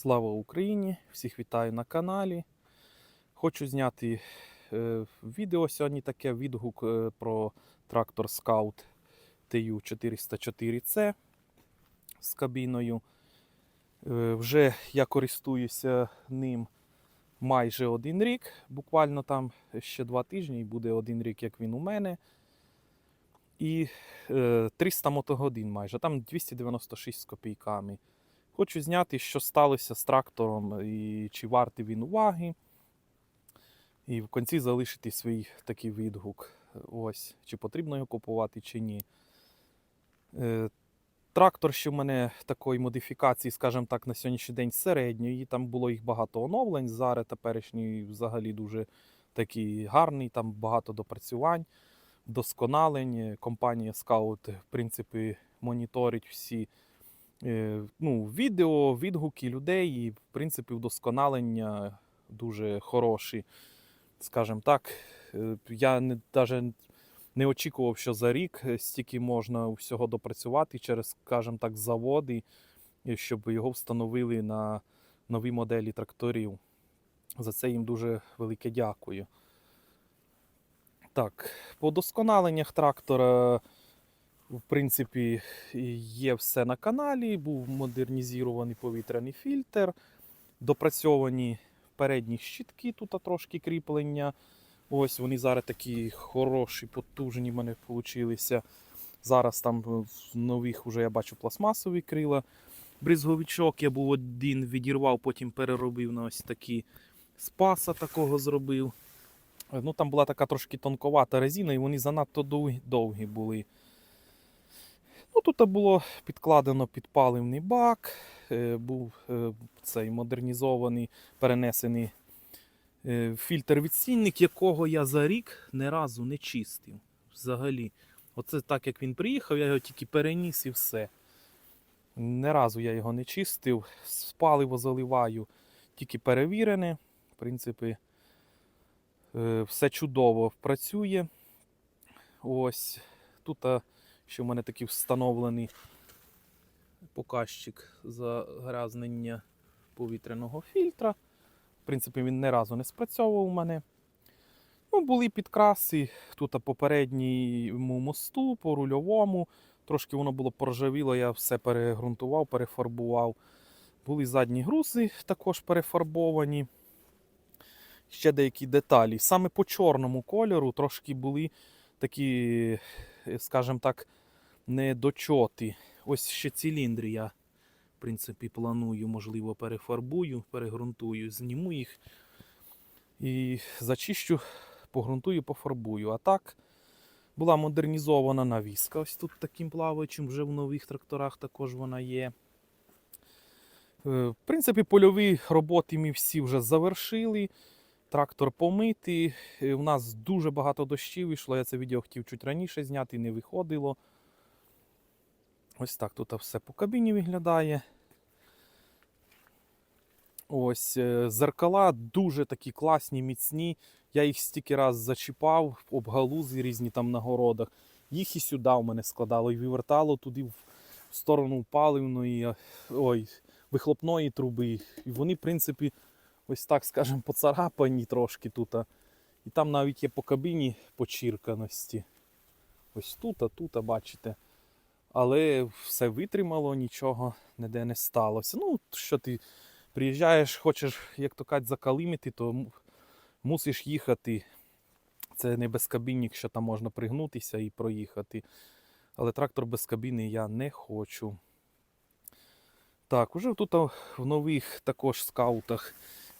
Слава Україні! Всіх вітаю на каналі. Хочу зняти е, відео сьогодні таке відгук е, про трактор Scout TU404C з кабіною. Е, вже я користуюся ним майже один рік. Буквально там ще два тижні і буде один рік, як він у мене. І е, 300 мотогодин майже, там 296 з копійками. Хочу зняти, що сталося з трактором і чи вартий він уваги. І в кінці залишити свій такий відгук. Ось, чи потрібно його купувати, чи ні. Е, Трактор ще в мене такої модифікації, скажімо так, на сьогоднішній день середньої. Там було їх багато оновлень. Зараз теперішній взагалі дуже такий гарний, там багато допрацювань, досконалень. Компанія Scout, в принципі, моніторить всі е, ну, відео, відгуки людей, і, в принципі, вдосконалення дуже хороші. Скажімо так, Е, я не, навіть не очікував, що за рік е, стільки можна всього допрацювати через, скажімо так, заводи, щоб його встановили на нові моделі тракторів. За це їм дуже велике дякую. Так, по досконаленнях трактора, в принципі, є все на каналі. Був модернізований повітряний фільтр, допрацьовані передні щітки, тут трошки кріплення. Ось вони зараз такі хороші, потужні в мене вийшли. Зараз там в нових вже я бачу пластмасові крила. Бризговичок я був один відірвав, потім переробив на ось такі спаса такого зробив. Ну Там була така трошки тонковата резина, і вони занадто довгі були. Ну, Тут було підкладено підпаливний бак, е, був е, цей модернізований, перенесений е, фільтр-відстійник, якого я за рік ні разу не чистив. Взагалі. Оце так як він приїхав, я його тільки переніс і все. Ні разу я його не чистив. З паливо заливаю тільки перевірене. В принципі, все чудово працює. Ось тут ще в мене такий встановлений показчик загрязнення повітряного фільтра. В принципі, він ні разу не спрацьовував у мене. Ну, були підкраси тут попередньому мосту, по рульовому. Трошки воно було поржавіло, я все перегрунтував, перефарбував. Були задні грузи також перефарбовані. Ще деякі деталі. Саме по чорному кольору трошки були такі, скажімо так, недочоти. Ось ще циліндри я, в принципі, планую, можливо, перефарбую, перегрунтую, зніму їх і зачищу, погрунтую, пофарбую. А так була модернізована навіска. Ось тут таким плаваючим, вже в нових тракторах також вона є. Е, В принципі, польові роботи ми всі вже завершили. Трактор помитий. Е, У нас дуже багато дощів йшло. Я це відео хотів чуть раніше зняти, не виходило. Ось так тут все по кабіні виглядає. Ось е, зеркала дуже такі класні, міцні. Я їх стільки раз зачіпав, обгалузи різні там на городах. Їх і сюди у мене складало, і вивертало туди в сторону паливної, ой, вихлопної труби. І вони, в принципі, ось так, скажемо, поцарапані трошки тут. І там навіть є по кабіні почірканості. Ось тут, а тут, бачите. Але все витримало, нічого ніде не сталося. Ну, що ти приїжджаєш, хочеш, як то кажуть, закалимити, то мусиш їхати. Це не безкабінник, що там можна пригнутися і проїхати. Але трактор без кабіни я не хочу. Так, уже тут в нових також скаутах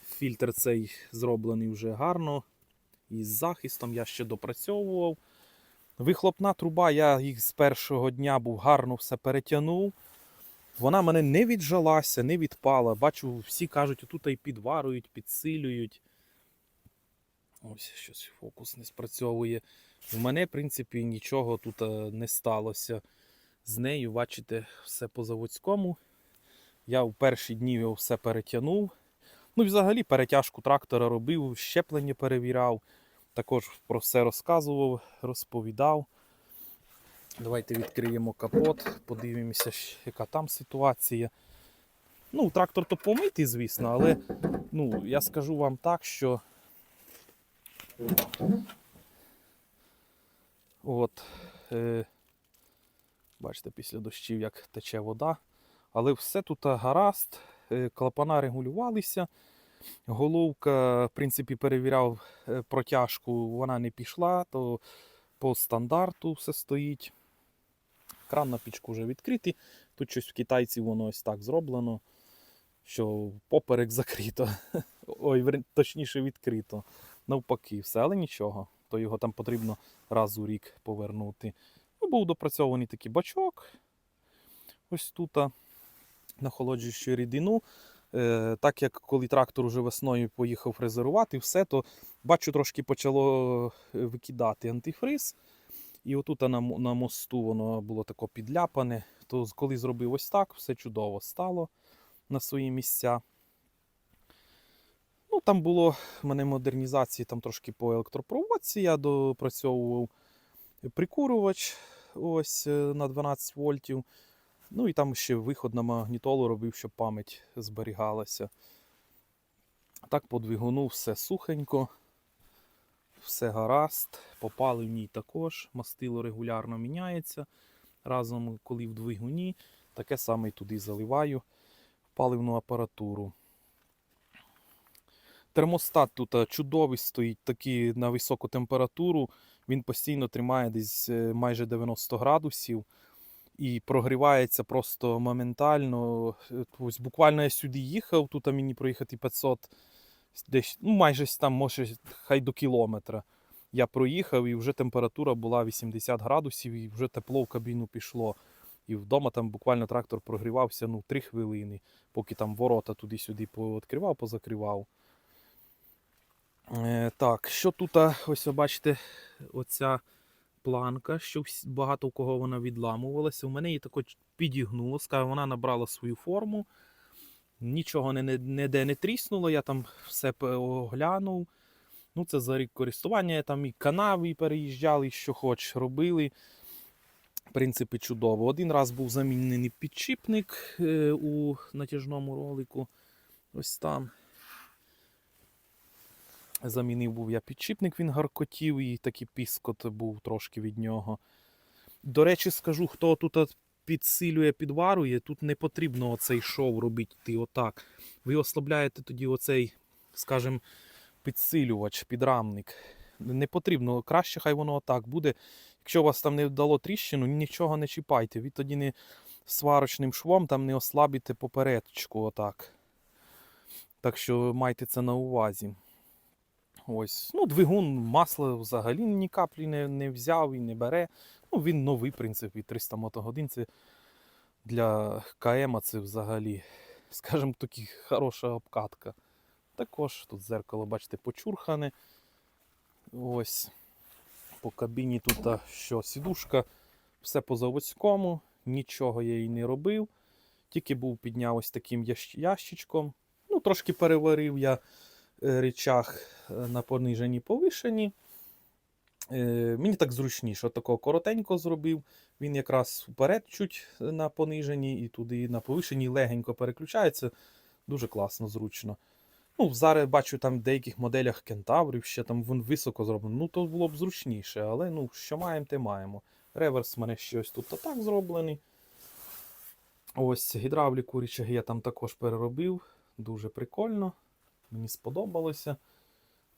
фільтр цей зроблений вже гарно. І з захистом я ще допрацьовував. Вихлопна труба, я їх з першого дня був гарно все перетягнув. Вона мене не віджалася, не відпала. Бачу, всі кажуть, тут і підварюють, підсилюють. Ось щось фокус не спрацьовує. У мене, в принципі, нічого тут е, не сталося. З нею, бачите, все по заводському. Я в перші дні його все перетягнув. Ну, і взагалі перетяжку трактора робив, щеплення перевіряв. Також про все розказував, розповідав. Давайте відкриємо капот, подивимося, яка там ситуація. Ну, трактор то помитий, звісно, але ну, я скажу вам так, що. От, е, бачите, після дощів як тече вода. Але все тут гаразд, е, клапана регулювалися. Головка, в принципі, перевіряв е, протяжку, вона не пішла, то по стандарту все стоїть. Кран на пічку вже відкритий. Тут щось в китайців воно ось так зроблено, що поперек закрито. Ой, точніше відкрито. Навпаки, все, але нічого. То його там потрібно раз у рік повернути. Ну, був допрацьований такий бачок. Ось тут нахолоджуючи рідину. Е, так як коли трактор уже весною поїхав фрезерувати, все, то бачу, трошки почало е, викидати антифриз. І отут на, на мосту воно було тако підляпане. То коли зробив ось так, все чудово стало на свої місця. Ну, там було в мене модернізації там трошки по електропроводці. Я допрацьовував прикурювач ось е, на 12 вольтів. Ну і там ще виход на магнітолу робив, щоб пам'ять зберігалася. Так, по двигуну все сухенько, все гаразд. По паливній також. Мастило регулярно міняється. Разом, коли в двигуні, таке саме і туди заливаю паливну апаратуру. Термостат тут е, чудовий стоїть, такий на високу температуру. Він постійно тримає десь е, майже 90 градусів і прогрівається просто моментально. Е, Ось буквально я сюди їхав, тут мені проїхати 500, десь, ну майже там, може, хай до кілометра. Я проїхав і вже температура була 80 градусів, і вже тепло в кабіну пішло. І вдома там буквально трактор прогрівався ну, 3 хвилини, поки там ворота туди-сюди пооткривав, позакривав. Е, так, що тут, ось бачите, оця планка, що багато у кого вона відламувалася. У мене її тако ч- підігнуло, скажу, вона набрала свою форму. Нічого не, ніде не тріснуло, я там все оглянув. Ну, це за рік користування. Я там і канави переїжджали, і що хоч робили. В принципі, чудово. Один раз був замінений підшипник е, у натяжному ролику. Ось там. Замінив був я підшипник, він гаркотів, і такий піскот був трошки від нього. До речі, скажу, хто тут підсилює, підварує, тут не потрібно оцей шов робити ти отак. Ви ослабляєте тоді оцей, скажімо, підсилювач, підрамник. Не потрібно, краще хай воно отак буде. Якщо вас там не дало тріщину, нічого не чіпайте. Ви тоді не сварочним швом там не ослабите попередочку отак. Так що майте це на увазі. Ось. Ну, двигун масла взагалі ні каплі не, не взяв і не бере. Ну, він новий, в принципі, 300 мотогодин. Це для КМ це взагалі, скажімо, таки хороша обкатка. Також тут зеркало, бачите, почурхане. Ось. По кабіні тут що сідушка, все по заводському, нічого я їй не робив. Тільки був підняв ось таким ящичком. Ну, трошки переварив я речах е, на пониженні повишенні. Е, Мені так зручніше, такого коротенько зробив. Він якраз вперед чуть на пониженні і туди на повишенні легенько переключається. Дуже класно, зручно. Ну, зараз бачу там в деяких моделях кентаврів ще там вон високо зроблено. Ну, то було б зручніше, але ну, що маємо, те маємо. Реверс в мене щось тут так зроблений. Ось гідравліку рычаги я там також переробив. Дуже прикольно. Мені сподобалося.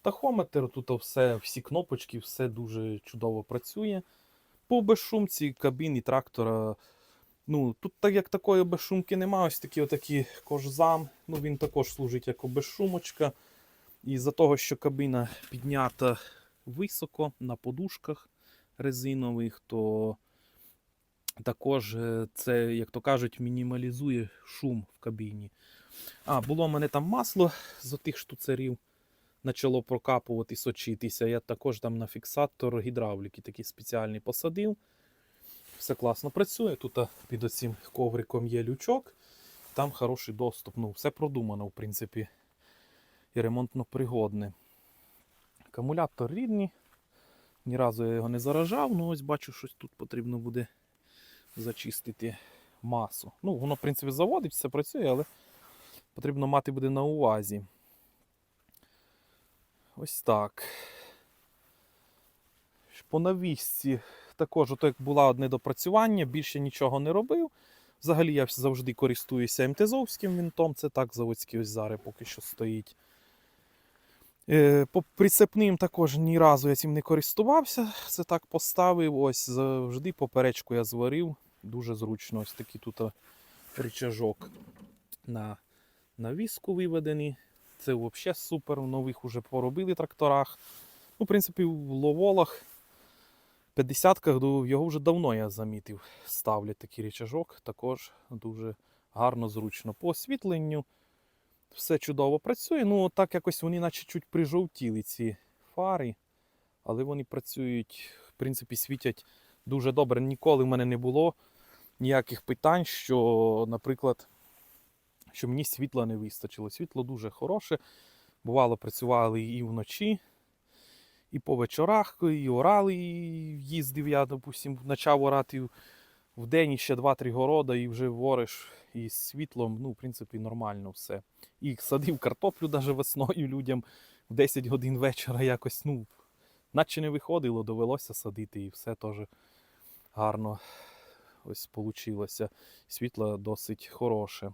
Тахометр, тут все, всі кнопочки, все дуже чудово працює. По безшумці кабіни трактора. Ну, тут так як такої безшумки немає, ось такі отакі кожзам. Ну, він також служить як безшумочка. І за того, що кабіна піднята високо на подушках резинових, то також е, це, як то кажуть, мінімалізує шум в кабіні. А, було в мене там масло з отих штуцерів. Почало прокапувати, сочитися. Я також там на фіксатор гідравліки такий спеціальний посадив. Все класно працює. Тут під оцим ковриком є лючок. Там хороший доступ. Ну, все продумано, в принципі, і ремонтно пригодне. Акумулятор рідний. Ні разу я його не заражав, ну ось бачу, щось тут потрібно буде зачистити масу. Ну, воно, в принципі, заводить, все працює, але потрібно мати буде на увазі. Ось так. По навісці також, ото як було одне допрацювання, більше нічого не робив. Взагалі я завжди користуюся МТЗовським вінтом, це так заводський ось зараз поки що стоїть. Е, По прицепним також ні разу я цим не користувався. Це так поставив. Ось завжди поперечку я зварив. Дуже зручно. Ось такий тут рычажок на навіску виведений. Це взагалі супер. В нових вже поробили тракторах. Ну, в принципі, в ловолах 50-ках його вже давно я замітив. Ставлять такий рычажок. Також дуже гарно, зручно. По освітленню все чудово працює. Ну, так якось вони наче чуть прижовтіли ці фари, але вони працюють, в принципі, світять дуже добре. Ніколи в мене не було ніяких питань, що, наприклад, що мені світла не вистачило. Світло дуже хороше. Бувало, працювали і вночі, і по вечорах, і орали, і їздив я, допустим, почав орати в- день ще 2-3 города, і вже вориш із світлом, ну, в принципі, нормально все. І садив картоплю навіть весною людям в 10 годин вечора якось, ну, наче не виходило, довелося садити, і все теж гарно ось получилося. Світло досить хороше.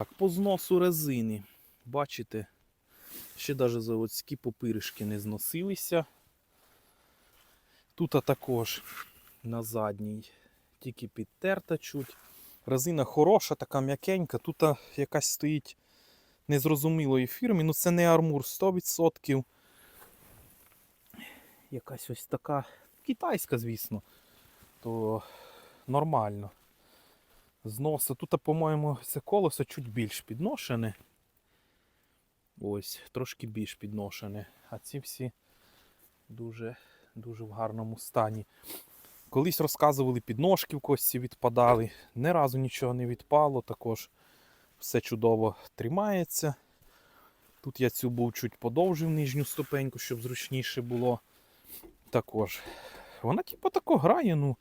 Так, по зносу резини. Бачите, ще навіть заводські попиришки не зносилися. Тут також на задній тільки підтерта чуть. Резина хороша, така м'якенька. Тут якась стоїть незрозумілої фірми. Ну це не армур 100%. Якась ось така китайська, звісно. То нормально. Зноси. Тут, по-моєму, це колесо чуть більш підношене. Ось, трошки більш підношене. А ці всі дуже, дуже в гарному стані. Колись розказували, підножки в кості відпадали. Ні разу нічого не відпало, також все чудово тримається. Тут я цю був чуть подовжив нижню ступеньку, щоб зручніше було. Також. Вона типу тако грає, ну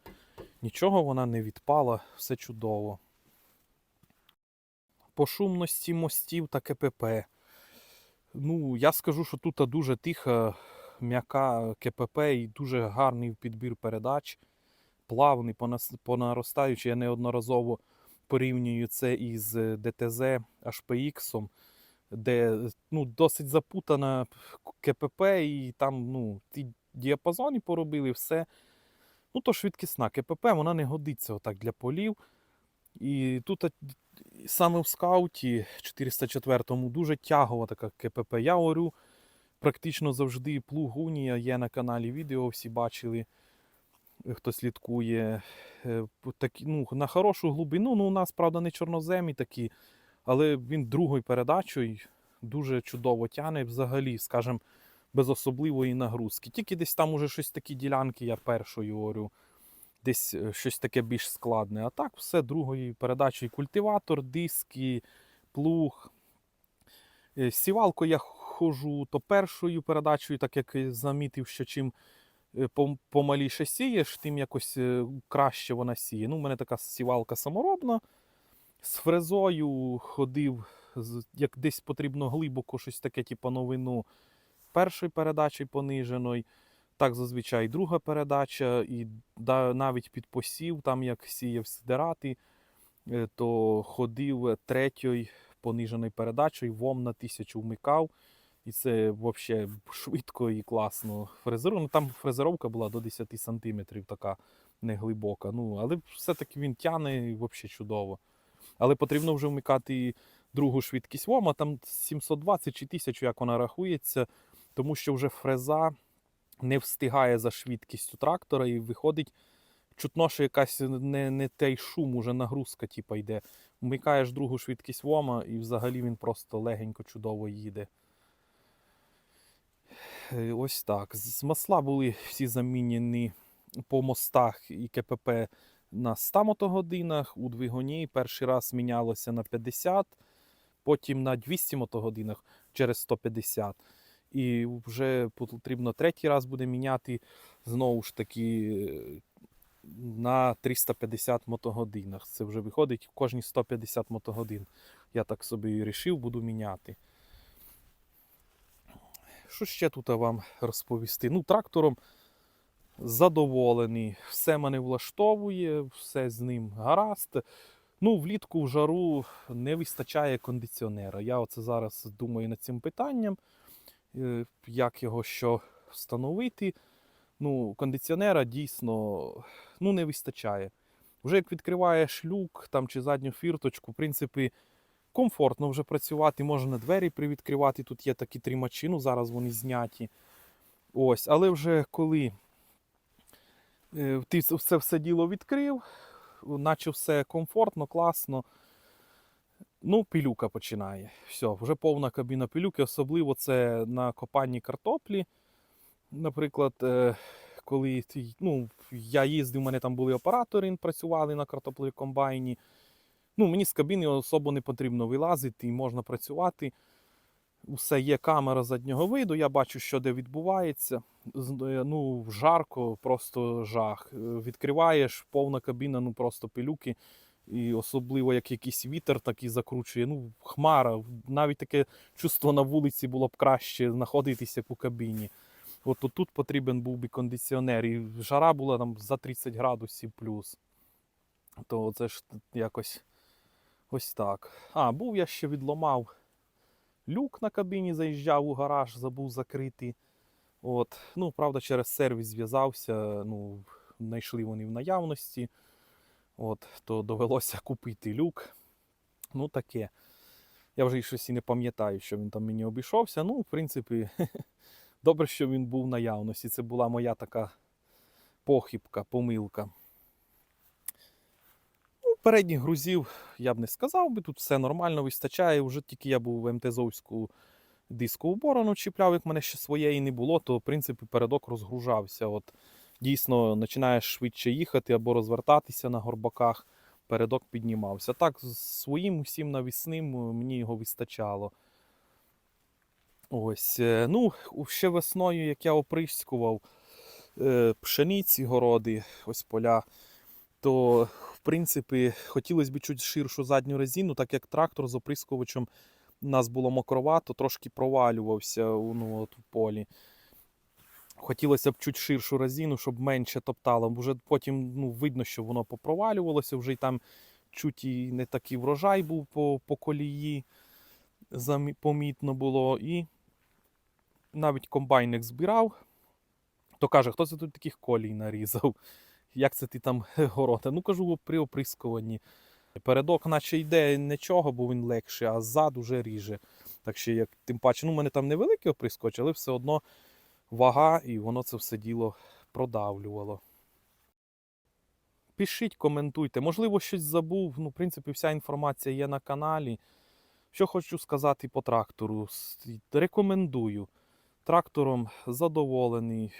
нічого вона не відпала, все чудово. По шумності мостів та КПП. Ну, я скажу, що тут дуже тиха, м'яка КПП і дуже гарний підбір передач. Плавний, понас- понаростаючий. Я неодноразово порівнюю це із е, ДТЗ HPX, де ну, досить запутана КПП, і там ну, ті діапазони поробили, все. Ну, то швидкісна КПП, вона не годиться отак для полів. І тут саме в скауті 404-му дуже тягова така КПП. Я говорю, практично завжди плуг Унія є на каналі відео, всі бачили, хто слідкує. Е, по такі, ну, на хорошу глибину. Ну, у нас, правда, не чорноземі такі, але він другою передачею дуже чудово тяне взагалі, скажімо, без особливої нагрузки. Тільки десь там уже щось такі ділянки, я першою говорю, десь е, щось таке більш складне. А так, все другої передачі. Культиватор, диски, плуг. Е, Сівалку я ходжу то першою передачею, так як замітив, що чим е, помаліше сієш, тим якось краще вона сіє. Ну, у мене така сівалка саморобна. З фрезою ходив, як десь потрібно глибоко щось таке, типу новину першої передачі пониженої. Так зазвичай друга передача, і навіть під посів, там як сіяв сидирати, е, то ходив третьою пониженою передачею, вом на тисячу вмикав. І це взагалі швидко і класно. Фрезеру, ну, там фрезеровка була до 10 см, така неглибока. Ну, але все-таки він тяне і взагалі чудово. Але потрібно вже вмикати другу швидкість вома, там 720 чи 1000, як вона рахується, тому що вже фреза не встигає за швидкістю трактора і виходить чутно, що якась не, не той шум, уже нагрузка типу, йде. Вмикаєш другу швидкість вома і взагалі він просто легенько чудово їде. Ось так. З масла були всі замінені по мостах і КПП на 100 мотогодинах, у двигуні перший раз мінялося на 50, потім на 200 мотогодинах через 150. І вже потрібно третій раз буде міняти знову ж таки на 350 мотогодинах. Це вже виходить кожні 150 мотогодин. Я так собі і рішив, буду міняти. Що ще тут вам розповісти? Ну, трактором задоволений, все мене влаштовує, все з ним гаразд. Ну, влітку в жару не вистачає кондиціонера. Я оце зараз думаю над цим питанням, як його що встановити. Ну, кондиціонера дійсно ну, не вистачає. Вже як відкриваєш люк там, чи задню фірточку, в принципі, комфортно вже працювати, можна двері привідкривати. Тут є такі тримачі, ну зараз вони зняті. Ось, але вже коли е, ти все діло відкрив, наче все комфортно, класно. Ну, пилюка починає. Все, вже повна кабіна пилюки, особливо це на копанні картоплі. Наприклад, е, коли ну, я їздив, у мене там були оператори, працювали на картоплі комбайні. Ну, мені з кабіни особо не потрібно вилазити і можна працювати. Усе є камера заднього виду, я бачу, що де відбувається. Е, Ну, жарко, просто жах. Е, Відкриваєш, повна кабіна, ну просто пилюки. І особливо як якийсь вітер такий закручує. Ну, хмара. Навіть таке чувство на вулиці було б краще знаходитися у кабіні. От тут потрібен був би кондиціонер. І жара була там за 30 градусів плюс. То це ж якось ось так. А, був я ще відломав люк на кабіні, заїжджав у гараж, забув закрити. От. Ну, правда, через сервіс зв'язався, ну, знайшли вони в наявності. От, то довелося купити люк. Ну, таке. Я вже щось і не пам'ятаю, що він там мені обійшовся. Ну, в принципі, добре, що він був наявності. Це була моя така похибка, помилка. Ну, передніх грузів я б не сказав би, тут все нормально вистачає. Вже тільки я був в МТЗовську дискову борону чіпляв, як мене ще своєї не було, то в принципі передок розгружався. От, дійсно починаєш швидше їхати або розвертатися на горбаках, передок піднімався. Так, своїм усім навісним е, мені його вистачало. Ось, е, ну, ще весною, як я оприскував е, пшениці, городи, ось поля, то в принципі хотілося б чуть ширшу задню резину, так як трактор з оприскувачем у нас було мокровато, трошки провалювався ну, от, в полі. Хотілося б чуть ширшу резину, щоб менше топтало. Вже потім ну, видно, що воно попровалювалося, вже й там чуть і не такий врожай був по, по колії, помітно було. І навіть комбайник збирав, то каже, хто це тут таких колій нарізав? Як це ти там города? Ну кажу, при оприскуванні. Передок, наче йде нічого, бо він легший, а ззад уже ріже. Так що, як тим паче, ну, у мене там невеликий оприскувач, але все одно вага, і воно це все діло продавлювало. Пишіть, коментуйте. Можливо, щось забув. Ну, в принципі, вся інформація є на каналі. Що хочу сказати по трактору. Рекомендую. Трактором задоволений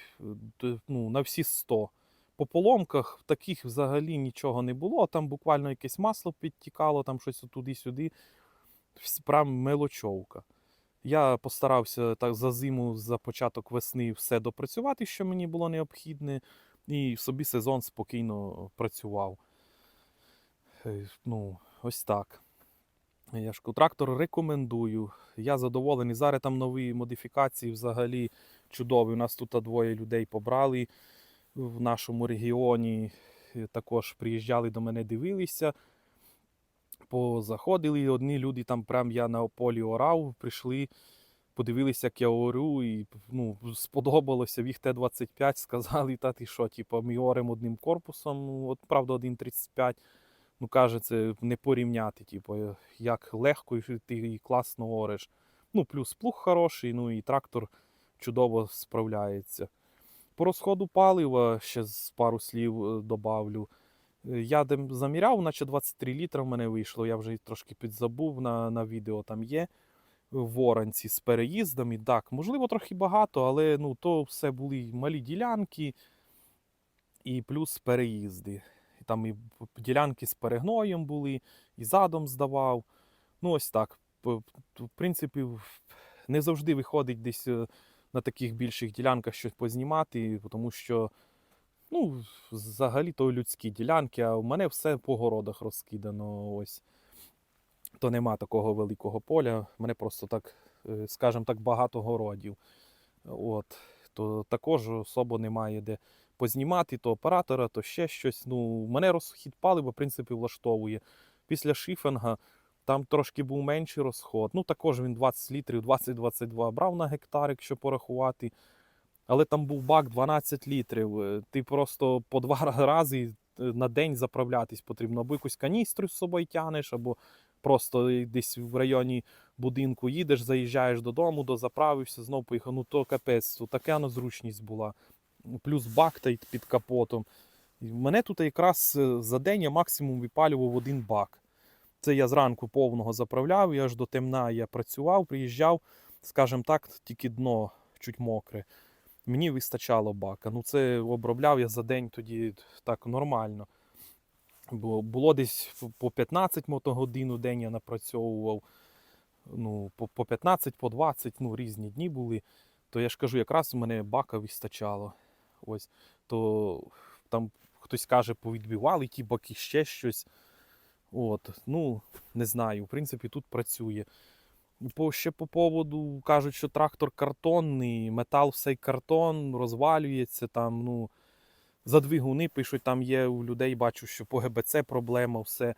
ну, на всі 100. По поломках таких взагалі нічого не було. Там буквально якесь масло підтікало, там щось туди-сюди. Прям мелочовка. Я постарався так за зиму, за початок весни все допрацювати, що мені було необхідне, і собі сезон спокійно працював. Е, Ну, ось так. Я ж трактор рекомендую. Я задоволений. Зараз там нові модифікації взагалі чудові. У нас тут двоє людей побрали в нашому регіоні. Е, Також приїжджали до мене, дивилися. Позаходили, одні люди там, прям я на полі орав, прийшли, подивилися, як я орю, і ну, сподобалося в їх Т-25, сказали, та ти що, типу, ми оремо одним корпусом, ну, от правда, 1,35. Ну, каже, це не порівняти, типу, як легко і ти класно ореш. Ну, плюс плуг хороший, ну і трактор чудово справляється. По розходу палива ще з пару слів е, добавлю. Я заміряв, наче 23 літра в мене вийшло. Я вже трошки підзабув на, на відео там є. Воронці з переїздами. Так, можливо, трохи багато, але ну, то все були малі ділянки і плюс переїзди. Там і ділянки з перегноєм були, і задом здавав. Ну, ось так. В принципі, не завжди виходить десь е, на таких більших ділянках щось познімати, тому що Ну, взагалі то людські ділянки, а у мене все по городах розкидано. Ось. То нема такого великого поля. У мене просто так, е, скажімо так, багато городів. От. То також особо немає де познімати, то оператора, то ще щось. Ну, мене розхід палива, в принципі, влаштовує. Після шифінга там трошки був менший розход. Ну, також він 20 літрів, 20-22 брав на гектар, якщо порахувати. Але там був бак 12 літрів. Е, Ти просто по два рази е, на день заправлятись потрібно. Або якусь каністру з собою тянеш, або просто десь в районі будинку їдеш, заїжджаєш додому, дозаправився, знов поїхав. Ну то капець, така незручність була. Плюс бак та й під капотом. І мене тут якраз е, за день я максимум випалював один бак. Це я зранку повного заправляв, і аж до темна я працював, приїжджав, скажімо так, тільки дно чуть мокре. Мені вистачало бака. Ну це обробляв я за день тоді так нормально. Бо було десь по 15 мотогодин у день я напрацьовував. Ну, по, по 15, по 20, ну, різні дні були. То я ж кажу, якраз у мене бака вистачало. Ось. То там хтось каже, повідбивали ті баки, ще щось. От, ну, не знаю, в принципі, тут працює. По, ще по поводу кажуть, що трактор картонний, метал все картон, розвалюється там. ну, За двигуни пишуть, там є у людей, бачу, що по ГБЦ проблема, все.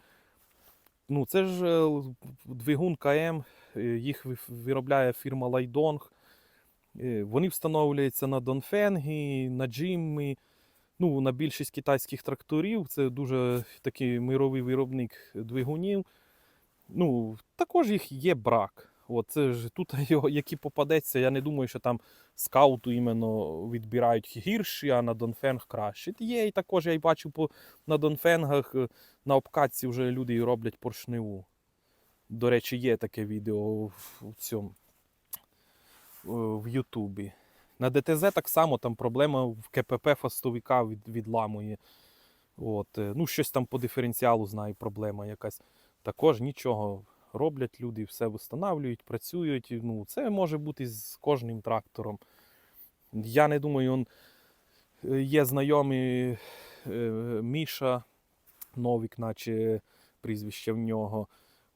Ну, це ж е, двигун КМ, е, їх виробляє фірма Лайдонг. Е, Вони встановлюються на Донфенги, на Джимми, ну, на більшість китайських тракторів. Це дуже такий мировий виробник двигунів. Ну, також їх є брак. От, ж тут його, які попадеться, я не думаю, що там скауту іменно відбирають гірші, а на Донфенг краще. Є і також я й бачу по, на Донфенгах е, на обкатці вже люди роблять поршневу. До речі, є таке відео в, в цьому е, в Ютубі. На ДТЗ так само там проблема в КПП фастовика від, відламує. От, е, ну, щось там по диференціалу знаю, проблема якась. Також нічого роблять люди, все встановлюють, працюють. Ну, це може бути з кожним трактором. Я не думаю, он, е, є знайомий е, Міша Новік, наче прізвище в нього.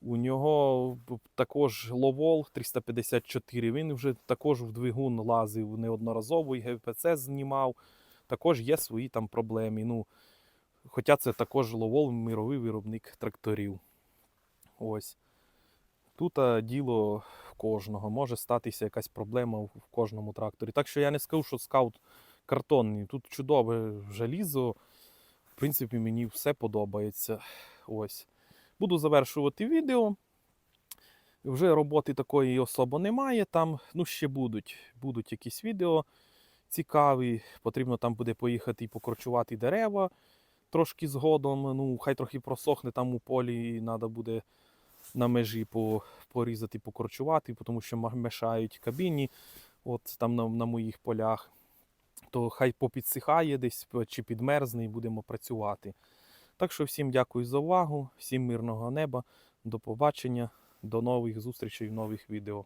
У нього також Ловол 354. Він вже також в двигун лазив неодноразово і ГПЦ знімав. Також є свої там проблеми. Ну, хоча це також Ловол мировий виробник тракторів. Ось. Тут діло кожного. Може статися якась проблема в кожному тракторі. Так що я не скажу, що скаут картонний. Тут чудове желізо. В принципі, мені все подобається. Ось. Буду завершувати відео. Вже роботи такої особо немає. Там ну, ще будуть. Будуть якісь відео цікаві. Потрібно там буде поїхати і покорчувати дерева трошки згодом. Ну, хай трохи просохне там у полі, і треба буде на межі по, порізати, покорчувати, тому що мешають кабіні, от там на, на моїх полях. То хай попідсихає десь чи підмерзне і будемо працювати. Так що всім дякую за увагу, всім мирного неба, до побачення, до нових зустрічей в нових відео.